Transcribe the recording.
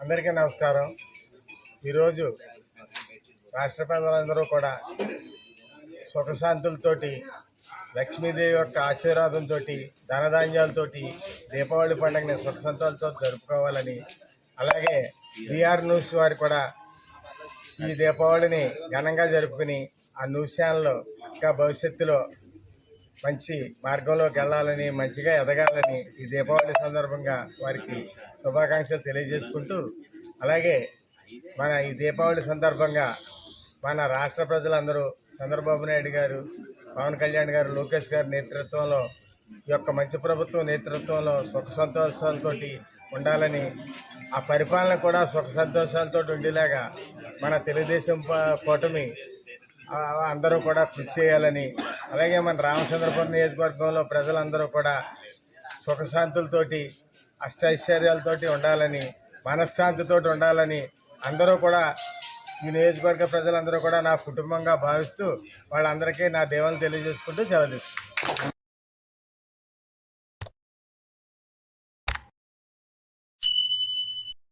అందరికీ నమస్కారం. ఈరోజు రాష్ట్ర ప్రజలందరూ కూడా సుఖశాంతులతోటి లక్ష్మీదేవి యొక్క ఆశీర్వాదంతో ధనధాన్యాలతోటి దీపావళి పండుగని సుఖ సంతోషాలతో జరుపుకోవాలని అలాగే బీఆర్ న్యూస్ వారు కూడా ఈ దీపావళిని ఘనంగా జరుపుకుని ఆ న్యూస్ ఛానల్ ఇంకా భవిష్యత్తులో మంచి మార్గంలోకి వెళ్ళాలని మంచిగా ఎదగాలని ఈ దీపావళి సందర్భంగా వారికి శుభాకాంక్షలు తెలియజేసుకుంటూ అలాగే మన ఈ దీపావళి సందర్భంగా మన రాష్ట్ర ప్రజలందరూ చంద్రబాబు నాయుడు గారు పవన్ కళ్యాణ్ గారు లోకేష్ గారి నేతృత్వంలో ఈ యొక్క మంచి ప్రభుత్వం నేతృత్వంలో సుఖ సంతోషాలతో ఉండాలని ఆ పరిపాలన కూడా సుఖ సంతోషాలతో ఉండేలాగా మన తెలుగుదేశం ప- కూటమి అందరూ కూడా కృషి చేయాలని అలాగే మన రామచంద్రపురం నియోజకవర్గంలో ప్రజలందరూ కూడా సుఖశాంతులతోటి అష్టైశ్వర్యాలతోటి ఉండాలని మనశ్శాంతితోటి ఉండాలని అందరూ కూడా ఈ నియోజకవర్గ ప్రజలందరూ కూడా నా కుటుంబంగా భావిస్తూ వాళ్ళందరికీ నా దేవాలను తెలియజేసుకుంటూ సెలవు తీసుకుంటాను